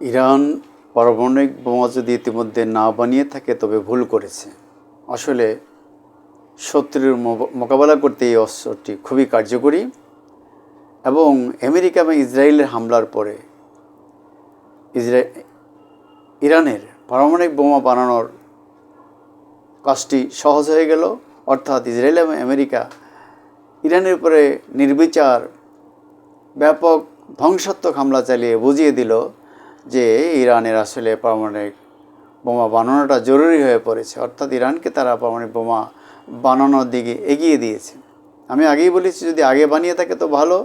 Iran পারমাণবিক বোমা যদি ইতিমধ্যে না বানিয়ে থাকে, তবে ভুল করেছে। আসলে শত্রুর মোকাবেলা করতে এই অস্ত্রটি খুবই কার্যকরী এবং আমেরিকা এবং ইসরায়েলের হামলার পরে ইসরা, ইরানের পারমাণবিক বোমা বানানোর কাজটি সহজ হয়ে গেল। অর্থাৎ ইসরায়েল এবং আমেরিকা ইরানের উপরে নির্বিচার ব্যাপক ধ্বংসাত্মক হামলা চালিয়ে বুঝিয়ে দিল যে ইরানের আসলে পারমাণবিক বোমা বানানোটা জরুরি হয়ে পড়েছে। অর্থাৎ ইরানকে তারা পারমাণবিক বোমা বানানোর দিকে এগিয়ে দিয়েছে। আমি আগেই বলেছি, যদি আগে বানিয়ে থাকে তো ভালো।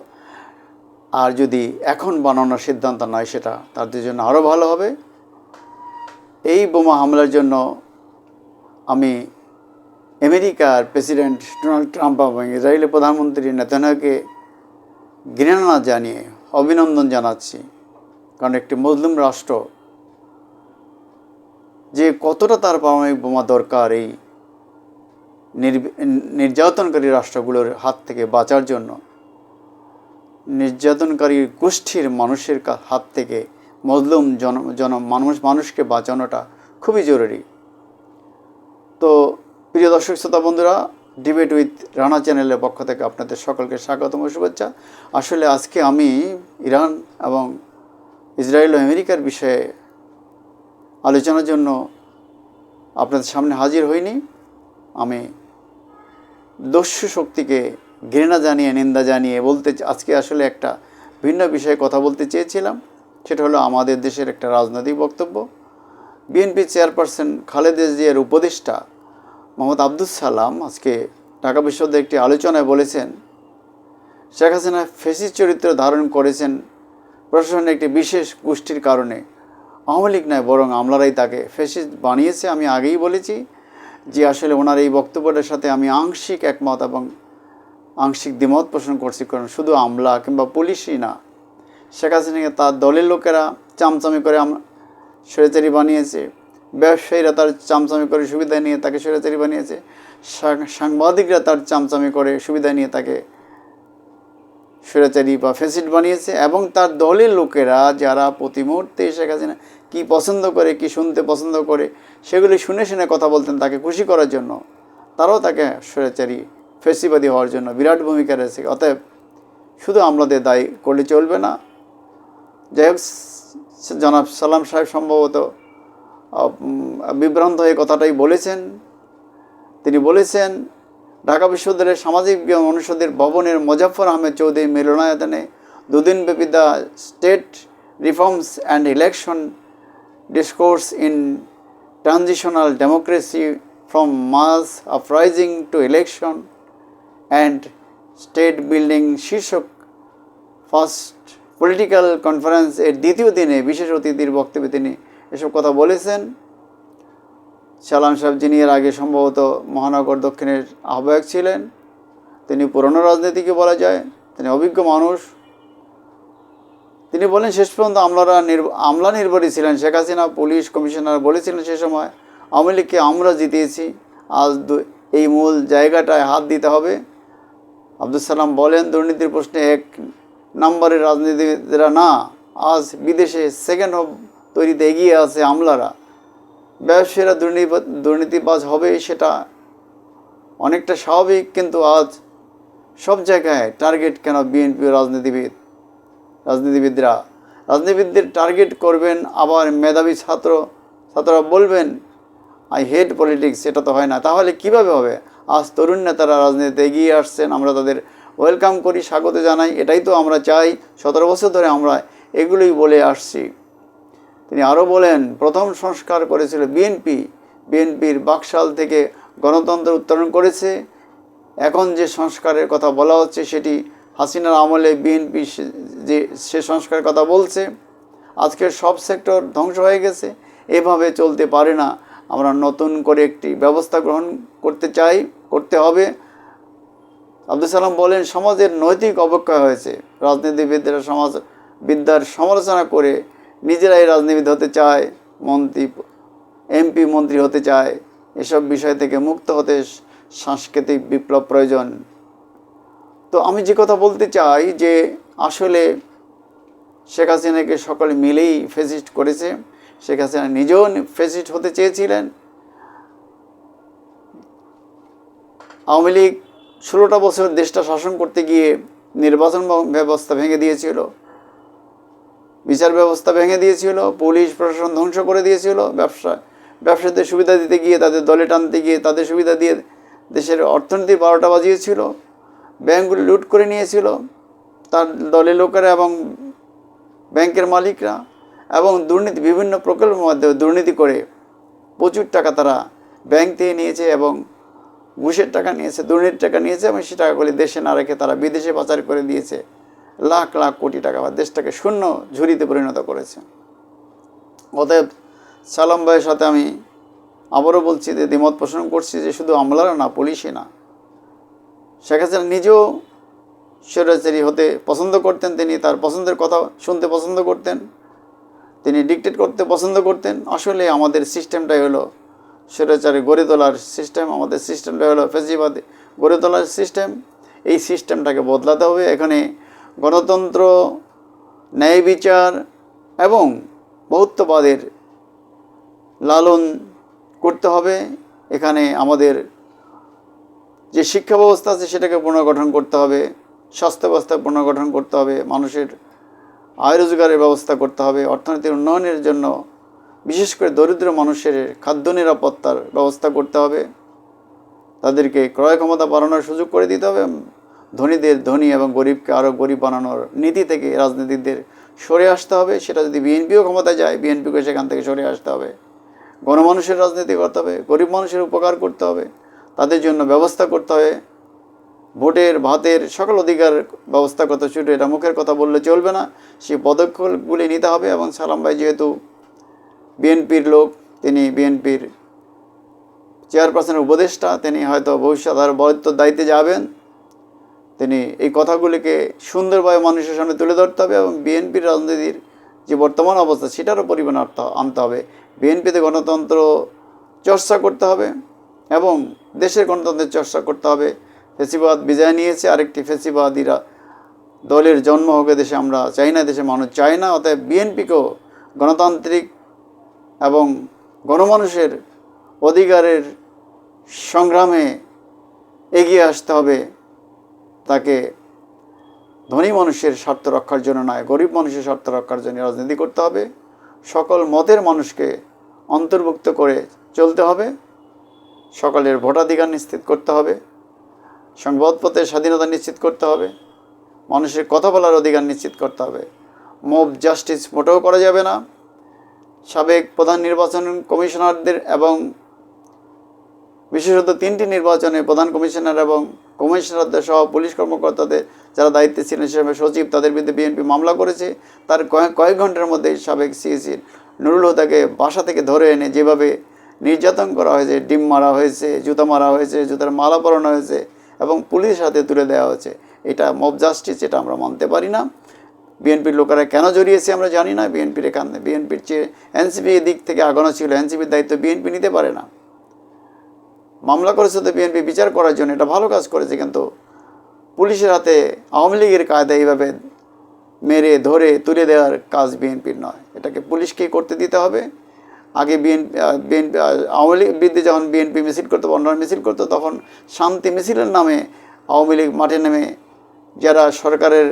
আর যদি এখন বানানোর সিদ্ধান্ত নয় সেটা তাদের জন্য আরও ভালো হবে। এই বোমা হামলার জন্য আমি আমেরিকার প্রেসিডেন্ট ডোনাল্ড ট্রাম্প এবং ইসরায়েলের প্রধানমন্ত্রী নেতানাকে ঘৃণা জানিয়ে অভিনন্দন জানাচ্ছি। কারণ একটি মুসলিম রাষ্ট্র, যে কতটা তার পারমাণবিক বোমা দরকার এই নির্যাতনকারী রাষ্ট্রগুলোর হাত থেকে বাঁচার জন্য, নির্যাতনকারী গোষ্ঠীর মানুষের হাত থেকে মজলুম জন জন, মানুষ, মানুষকে বাঁচানোটা খুবই জরুরি। তো প্রিয় দর্শক, শ্রোতা বন্ধুরা ডিবেট উইথ রানা চ্যানেলের পক্ষ থেকে আপনাদের সকলকে স্বাগতম শুভেচ্ছা। আসলে আজকে আমি ইরান এবং ইসরায়েল ও আমেরিকার বিষয়ে আলোচনার জন্য আপনাদের সামনে হাজির হইনি। আমি দস্যু শক্তিকে ঘৃণা জানিয়ে, নিন্দা জানিয়ে বলতে আজকে আসলে একটা ভিন্ন বিষয়ে কথা বলতে চেয়েছিলাম। সেটা হলো আমাদের দেশের একটা রাজনৈতিক বক্তব্য। বিএনপি চেয়ারপারসন খালেদা জিয়ার উপদেষ্টা মোহাম্মদ আব্দুল সালাম আজকে ঢাকা বিশ্ববিদ্যালয়ে একটি আলোচনায় বলেছেন, শেখ হাসিনা ফেসিস চরিত্র ধারণ করেছেন প্রশাসনের একটি বিশেষ গোষ্ঠীর কারণে আওয়ামী লীগ নয়, বরং আমলারাই তাকে ফেসিস বানিয়েছে। আমি আগেই বলেছি যে আসলে ওনার এই বক্তব্যটার সাথে আমি আংশিক একমত এবং আংশিক দ্বিমত পোষণ করছি, কারণ শুধু আমলা কিংবা পুলিশই না, শেখ হাসিনাকে তার দলের লোকেরা চামচামি করে আম স্বৈরাচারী বানিয়েছে, ব্যবসায়ীরা তার চামচামি করে সুবিধা নিয়ে তাকে স্বৈরাচারী বানিয়েছে সাংবাদিকরা তার চামচামি করে সুবিধা নিয়ে তাকে স্বৈরাচারী বা ফেসিড বানিয়েছে এবং তার দলের লোকেরা যারা প্রতি মুহূর্তে এসে গেছে না কী পছন্দ করে, কি শুনতে পছন্দ করে, সেগুলি শুনে শুনে কথা বলতেন তাকে খুশি করার জন্য। তারাও তাকে স্বৈরাচারী ফেসিবাদী হওয়ার জন্য বিরাট ভূমিকা রয়েছে। অতএব শুধু আমলাদের দায়ী করলে চলবে না। যাই হোক, জনাব সালাম সাহেব সম্ভবত বিভ্রান্ত হয়ে কথাটাই বলেছেন। তিনি বলেছেন ঢাকা বিশ্ববিদ্যালয়ের সামাজিক বিজ্ঞান অনুষদের ভবনের মোজাফর আহমেদ চৌধুরী মিলনায়তনে দুদিনব্যাপী the state reforms and election discourse in transitional democracy from mass uprising to election and state building শীর্ষক ফার্স্ট পলিটিক্যাল কনফারেন্স এর দ্বিতীয় দিনে বিশেষ অতিথির বক্তব্যে তিনি এসব কথা বলেছেন। সালাম সাহেব যিনি এর আগে সম্ভবত মহানগর দক্ষিণের আহ্বায়ক ছিলেন, তিনি পুরনো রাজনীতিকে বলা যায়, তিনি অভিজ্ঞ মানুষ। তিনি বলেন শেষ পর্যন্ত আমলারা আমলা নির্ভরই ছিলেন। শেখ হাসিনা পুলিশ কমিশনার বলেছিলেন সে সময়, আওয়ামী লীগকে আমরা জিতিয়েছি। আজ এই মূল জায়গাটায় হাত দিতে হবে। আব্দুল সালাম বলেন, দুর্নীতির প্রশ্নে এক নম্বরের রাজনীতিবিদরা না, আজ বিদেশে সেকেন্ড তৈরিতে এগিয়ে আছে আমলারা। ব্যবসায়ীরা দুর্নীতি, দুর্নীতিবাজ হবে সেটা অনেকটা স্বাভাবিক, কিন্তু আজ সব জায়গায় টার্গেট কেন বিএনপি রাজনীতিবিদ? রাজনীতিবিদরা, রাজনীতিবিদদের টার্গেট করবেন আবার মেধাবী ছাত্র, ছাত্ররা বলবেন আই হেট পলিটিক্স এটা তো হয় না। তাহলে কীভাবে হবে? আজ তরুণ নেতারা রাজনীতিতে এগিয়ে আসছেন, আমরা তাদের ওয়েলকাম করি, স্বাগত জানাই। এটাই তো আমরা চাই। সতেরো বছর ধরে আমরা এগুলোই বলে আসছি। তিনি আরও বলেন, প্রথম সংস্কার করেছিল বিএনপি বিএনপির বাকশাল থেকে গণতন্ত্র উত্তরণ করেছে। এখন যে সংস্কারের কথা বলা হচ্ছে, সেটি হাসিনার আমলে বিএনপি যে, সে সংস্কারের কথা বলছে আজকের সব সেক্টর ধ্বংস হয়ে গেছে। এভাবে চলতে পারে না। আমরা নতুন করে একটি ব্যবস্থা গ্রহণ করতে চাই, করতে হবে। আব্দুল সালাম বলেন, সমাজের নৈতিক অবক্ষয় হয়েছে। রাজনীতিবিদরা সমাজ, বিদ্যার সমালোচনা করে নিজেরাই রাজনীতিবিদ হতে চায়, মন্ত্রী, এমপি, মন্ত্রী হতে চায়, এসব বিষয় থেকে মুক্ত হতে সাংস্কৃতিক বিপ্লব প্রয়োজন। তো আমি যে কথা বলতে চাই যে আসলে শেখ হাসিনাকে সকলে মিলেই ফেসিস্ট করেছে, শেখ হাসিনা নিজেও ফেসিস্ট হতে চেয়েছিলেন। আওয়ামী লীগ ষোলোটা বছর দেশটা শাসন করতে গিয়ে নির্বাচন ব্যবস্থা ভেঙে দিয়েছিল। বিচার ব্যবস্থা ভেঙে দিয়েছিল, পুলিশ প্রশাসন ধ্বংস করে দিয়েছিল ব্যবসা ব্যবসাতে সুবিধা দিতে গিয়ে, তাদের দলে টানতে গিয়ে তাদের সুবিধা দিয়ে দেশের অর্থনীতির বারোটা বাজিয়েছিল। ব্যাংকগুলি লুট করে নিয়েছিল তার দলের লোকেরা এবং ব্যাংকের মালিকরা এবং দুর্নীতি, বিভিন্ন প্রকল্পের মাধ্যমে দুর্নীতি করে প্রচুর টাকা তারা ব্যাংক থেকে নিয়েছে এবং ঘুষের টাকা নিয়েছে, দুর্নীতির টাকা নিয়েছে এবং সে টাকাগুলি দেশে না রেখে তারা বিদেশে পাচার করে দিয়েছে। লাখ লাখ কোটি টাকা বা দেশটাকে শূন্য ঝুড়িতে পরিণত করেছে। অতএব সালাম ভাইয়ের সাথে আমি আবারও বলছি যে দ্বিমত পোষণ করছি যে শুধু আমলারা না, পুলিশই না। শেখ হাসিনা নিজেও স্বৈরাচারী হতে পছন্দ করতেন তিনি, তার পছন্দের কথা শুনতে পছন্দ করতেন। তিনি ডিকটেট করতে পছন্দ করতেন। আসলে আমাদের সিস্টেমটাই হলো স্বৈরাচারী গড়ে তোলার সিস্টেম আমাদের সিস্টেমটা হলো ফেসিবাদ গড়ে তোলার সিস্টেম এই সিস্টেমটাকে বদলাতে হবে। এখানে গণতন্ত্র, ন্যায় বিচার এবং বহুত্ববাদের লালন করতে হবে। এখানে আমাদের যে শিক্ষা ব্যবস্থা আছে সেটাকে পুনর্গঠন করতে হবে, স্বাস্থ্য ব্যবস্থা পুনর্গঠন করতে হবে, মানুষের আয় রোজগারের ব্যবস্থা করতে হবে, অর্থনীতির উন্নয়নের জন্য বিশেষ করে দরিদ্র মানুষের খাদ্য নিরাপত্তার ব্যবস্থা করতে হবে। তাদেরকে ক্রয় ক্ষমতা বাড়ানোর সুযোগ করে দিতে হবে। ধনীদের ধনী এবং গরিবকে আরও গরিব বানানোর নীতি থেকে রাজনীতিকদের সরে আসতে হবে। সেটা যদি বিএনপিও ক্ষমতায় যায়, বিএনপিকে সেখান থেকে সরে আসতে হবে। গণমানুষের রাজনীতি করতে হবে, গরিব মানুষের উপকার করতে হবে, তাদের জন্য ব্যবস্থা করতে হবে। ভোটের, ভাতের সকল অধিকার ব্যবস্থা করতে শুরু এটা মুখের কথা বললে চলবে না, সেই পদক্ষেপগুলি নিতে হবে এবং সালাম ভাই যেহেতু বিএনপির লোক, তিনি বিএনপির চেয়ারপারসনের উপদেষ্টা, তিনি হয়তো ভবিষ্যৎ আর বরিত্ব দায়িত্বে যাবেন। তিনি এই কথাগুলিকে সুন্দরভাবে মানুষের সামনে তুলে ধরতে হবে এবং বিএনপির রাজনীতির যে বর্তমান অবস্থা, সেটারও পরিমাণ আনতে হবে বিএনপিতে গণতন্ত্র চর্চা করতে হবে এবং দেশের গণতন্ত্রের চর্চা করতে হবে। ফেসিবাদ বিজয় নিয়েছে, আরেকটি ফেসিবাদীরা দলের জন্ম হোক দেশে আমরা চাই না দেশে মানুষ চায় না। অতএব বিএনপিকেও গণতান্ত্রিক এবং গণমানুষের অধিকারের সংগ্রামে এগিয়ে আসতে হবে। তাকে ধনী মানুষের স্বার্থ রক্ষার জন্য নয়, গরিব মানুষের স্বার্থ রক্ষার জন্য রাজনীতি করতে হবে। সকল মতের মানুষকে অন্তর্ভুক্ত করে চলতে হবে। সকলের ভোটাধিকার নিশ্চিত করতে হবে। সংবাদপত্রের স্বাধীনতা নিশ্চিত করতে হবে। মানুষের কথা বলার অধিকার নিশ্চিত করতে হবে। মব জাস্টিস মোটেও করা যাবে না। সাবেক প্রধান নির্বাচন কমিশনারদের এবং বিশেষত তিনটি নির্বাচনে প্রধান কমিশনার এবং কমিশনারদের সহ পুলিশ কর্মকর্তাদের যারা দায়িত্বে ছিলেন সেসব সচিব, তাদের বিরুদ্ধে বিএনপি মামলা করেছে। তার কয়েক কয়েক ঘণ্টার মধ্যে সাবেক সিএসির নুরুল হুদাকে বাসা থেকে ধরে এনে যেভাবে নির্যাতন করা হয়েছে, ডিম মারা হয়েছে, জুতা মারা হয়েছে, জুতার মালা পরানো হয়েছে এবং পুলিশের হাতে তুলে দেওয়া হয়েছে। এটা মব জাস্টিস এটা আমরা মানতে পারি না। বিএনপির লোকেরা কেন জড়িয়েছে আমরা জানি না। বিএনপির এখান বিএনপির চেয়ে এনসিপি দিক থেকে আগানো ছিল। এনসিপির দায়িত্ব বিএনপি নিতে পারে না। মামলা করেছে তো বিএনপি, বিচার করার জন্য এটা ভালো কাজ করেছে, কিন্তু পুলিশের হাতে আওয়ামী লীগের কায়দা এইভাবে মেরে, ধরে, তুলে দেওয়ার কাজ বিএনপির নয়। এটাকে পুলিশকেই করতে দিতে হবে। আগে বিএনপি বিএনপি আওয়ামী লীগ বিরুদ্ধে যখন বিএনপি মিছিল করতো অন্যান্য মিছিল করতো, তখন শান্তি মিছিলের নামে আওয়ামী লীগ মাঠে নেমে যারা সরকারের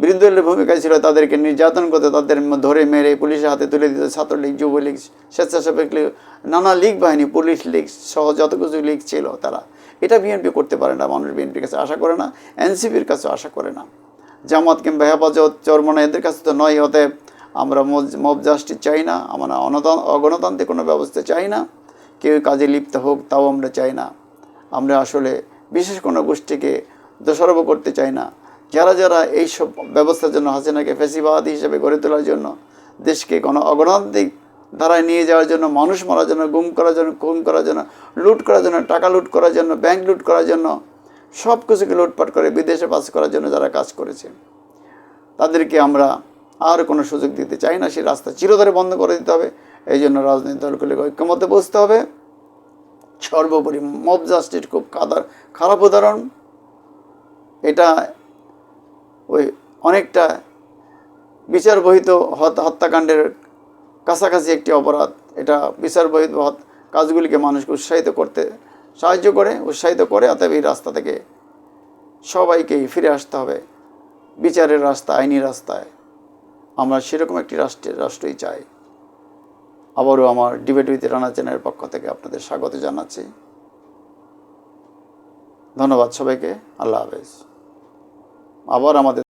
বিরুদ্ধে ভূমিকা ছিল তাদেরকে নির্যাতন করতে, তাদের ধরে মেরে পুলিশের হাতে তুলে দিত ছাত্রলীগ, যুবলীগ, স্বেচ্ছাসেবক লীগ, নানা লীগ বাহিনী, পুলিশ লীগ সহ যত কিছু লীগ ছিল তারা। এটা বিএনপি করতে পারে না, মানুষ বিএনপির কাছে আশা করে না এনসিপির কাছে আশা করে না। জামাত কিংবা হেফাজত চরমনা এদের কাছে তো নয়, অতএব আমরা মব জাস্টিস চাই না, আমরা অগণতান্ত্রিক কোনো ব্যবস্থা চাই না, কেউ কাজে লিপ্ত হোক তাও আমরা চাই না। আমরা আসলে বিশেষ কোনো গোষ্ঠীকে দোষারোপ করতে চাই না। যারা যারা এই সব ব্যবস্থার জন্য হাসিনাকে ফেসিবাদ হিসেবে গড়ে তোলার জন্য দেশকে কোনো অগণতান্ত্রিক ধারায় নিয়ে যাওয়ার জন্য, মানুষ মারার জন্য, গুম করার জন্য, খুন করার জন্য, লুট করার জন্য, টাকা লুট করার জন্য ব্যাংক লুট করার জন্য, সব কিছুকে লুটপাট করে বিদেশে পাস করার জন্য যারা কাজ করেছে, তাদেরকে আমরা আর কোনো সুযোগ দিতে চাই না। সেই রাস্তা চিরতরে বন্ধ করে দিতে হবে। এই জন্য রাজনৈতিক দলগুলিকে ঐক্যমতে বসতে হবে। সর্বোপরি মব জাস্টিস খুব কাদার, খারাপ উদাহরণ। এটা ওই অনেকটা বিচার বহিত হত্যাকাণ্ডের কাছাকাছি একটি অপরাধ। এটা বিচার বহিত হত- কাজগুলিকে মানুষকে উৎসাহিত করতে সাহায্য করে, উৎসাহিত করে, অতএব এই রাস্তা থেকে সবাইকেই ফিরে আসতে হবে। বিচারের রাস্তা, আইনি রাস্তায়। আমরা সেরকম একটি রাষ্ট্রের, রাষ্ট্রই চাই। আবারও আমার ডিবেট উইথ রানা চ্যানেলের পক্ষ থেকে আপনাদের স্বাগত জানাচ্ছি। ধন্যবাদ সবাইকে। আল্লাহ হাফেজ। আবার আমাদের